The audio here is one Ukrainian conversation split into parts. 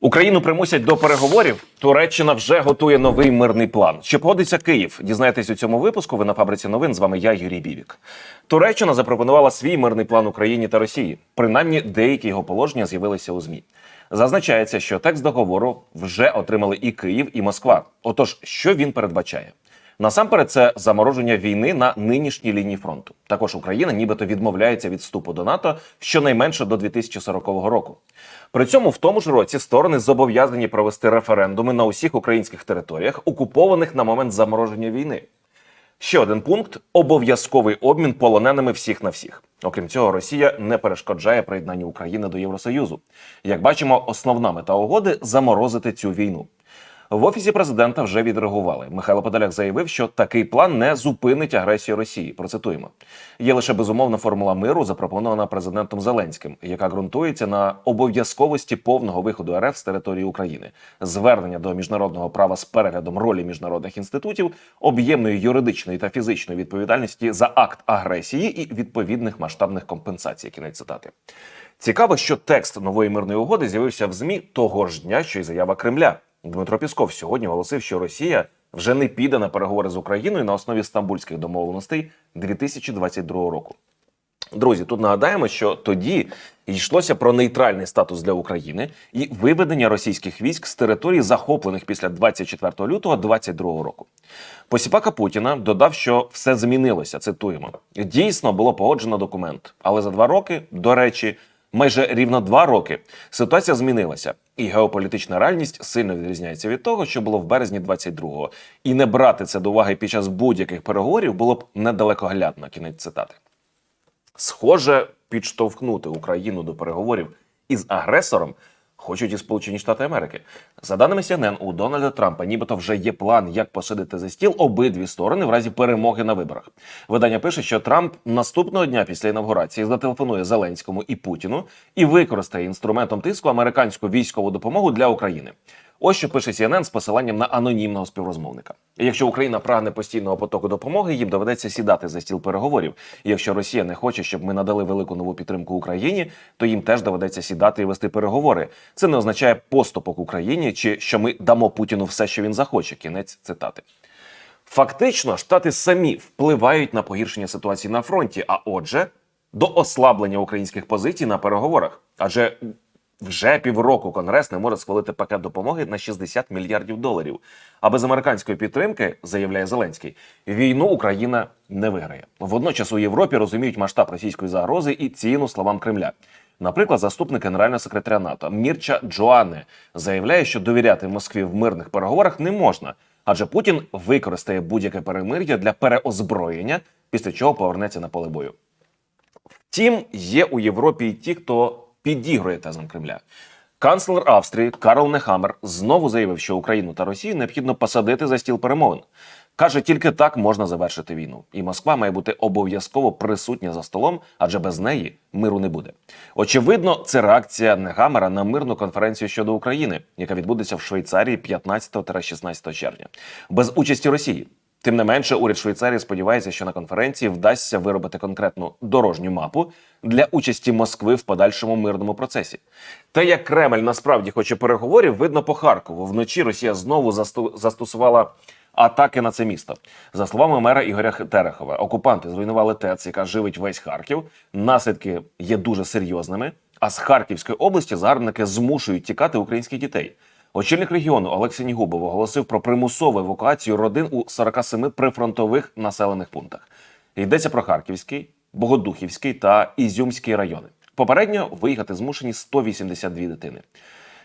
Україну примусять до переговорів. Туреччина вже готує новий мирний план. Чи погодиться Київ? Дізнаєтесь у цьому випуску. Ви на фабриці новин. З вами я, Юрій Бівік. Туреччина запропонувала свій мирний план Україні та Росії. Принаймні, деякі його положення з'явилися у змі. Зазначається, що текст договору вже отримали і Київ, і Москва. Отож, що він передбачає? Насамперед, це замороження війни на нинішній лінії фронту. Також Україна нібито відмовляється від вступу до НАТО щонайменше до 2040 року. При цьому в тому ж році сторони зобов'язані провести референдуми на усіх українських територіях, окупованих на момент замороження війни. Ще один пункт обов'язковий обмін полоненими всіх на всіх. Окрім цього, Росія не перешкоджає приєднанню України до Євросоюзу. Як бачимо, основна мета угоди заморозити цю війну. В офісі президента вже відреагували. Михайло Подоляк заявив, що такий план не зупинить агресію Росії. Процитуємо: є лише безумовна формула миру, запропонована президентом Зеленським, яка ґрунтується на обов'язковості повного виходу РФ з території України, звернення до міжнародного права з переглядом ролі міжнародних інститутів, об'ємної юридичної та фізичної відповідальності за акт агресії і відповідних масштабних компенсацій. Кінець цитати. Цікаво, що текст нової мирної угоди з'явився в змі того ж дня, що й заява Кремля. Дмитро Пісков сьогодні оголосив, що Росія вже не піде на переговори з Україною на основі стамбульських домовленостей 2022 року. Друзі, тут нагадаємо, що тоді йшлося про нейтральний статус для України і виведення російських військ з територій, захоплених після 24 лютого 2022 року. Посіпака Путіна додав, що все змінилося. Цитуємо: дійсно було погоджено документ, але за два роки, до речі, майже рівно два роки ситуація змінилася, і геополітична реальність сильно відрізняється від того, що було в березні 22-го. І не брати це до уваги під час будь-яких переговорів було б недалекоглядно. Кінець цитати. Схоже, підштовхнути Україну до переговорів із агресором хочуть і Сполучені Штати Америки. За даними CNN, у Дональда Трампа, нібито вже є план, як посадити за стіл обидві сторони в разі перемоги на виборах. Видання пише, що Трамп наступного дня після інавгурації зателефонує Зеленському і Путіну і використає інструментом тиску американську військову допомогу для України. Ось що пише CNN з посиланням на анонімного співрозмовника. Якщо Україна прагне постійного потоку допомоги, їм доведеться сідати за стіл переговорів. І якщо Росія не хоче, щоб ми надали велику нову підтримку Україні, то їм теж доведеться сідати і вести переговори. Це не означає поступок Україні чи що ми дамо Путіну все, що він захоче. Кінець цитати. Фактично, штати самі впливають на погіршення ситуації на фронті, а отже, до ослаблення українських позицій на переговорах. Адже вже півроку Конгрес не може схвалити пакет допомоги на 60 мільярдів доларів. А без американської підтримки, заявляє Зеленський, війну Україна не виграє. Водночас у Європі розуміють масштаб російської загрози і ціну словам Кремля. Наприклад, заступник генерального секретаря НАТО Мірча Джоанне заявляє, що довіряти Москві в мирних переговорах не можна, адже Путін використає будь-яке перемир'я для переозброєння, після чого повернеться на поле бою. Втім, є у Європі і ті, хто підігрує тезам Кремля. Канцлер Австрії Карл Нехамер знову заявив, що Україну та Росію необхідно посадити за стіл перемовин. Каже, тільки так можна завершити війну, і Москва має бути обов'язково присутня за столом, адже без неї миру не буде. Очевидно, це реакція Негамера на мирну конференцію щодо України, яка відбудеться в Швейцарії 15-16 червня, без участі Росії. Тим не менше, уряд Швейцарії сподівається, що на конференції вдасться виробити конкретну дорожню мапу для участі Москви в подальшому мирному процесі. Те, як Кремль насправді хоче переговорів, видно по Харкову. Вночі Росія знову засту- застосувала атаки на це місто. За словами мера Ігоря Терехова, окупанти зруйнували ТЕЦ, яка живить весь Харків. Наслідки є дуже серйозними. А з Харківської області загарбники змушують тікати українських дітей. Очільник регіону Олексій Нігубов оголосив про примусову евакуацію родин у 47 прифронтових населених пунктах. Йдеться про Харківський, Богодухівський та Ізюмський райони. Попередньо виїхати змушені 182 дитини.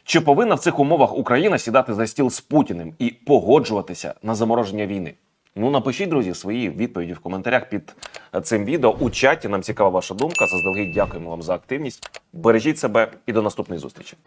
Чи повинна в цих умовах Україна сідати за стіл з Путіним і погоджуватися на замороження війни? Ну напишіть, друзі, свої відповіді в коментарях під цим відео. У чаті нам цікава ваша думка. Заздалегідь дякуємо вам за активність. Бережіть себе і до наступної зустрічі.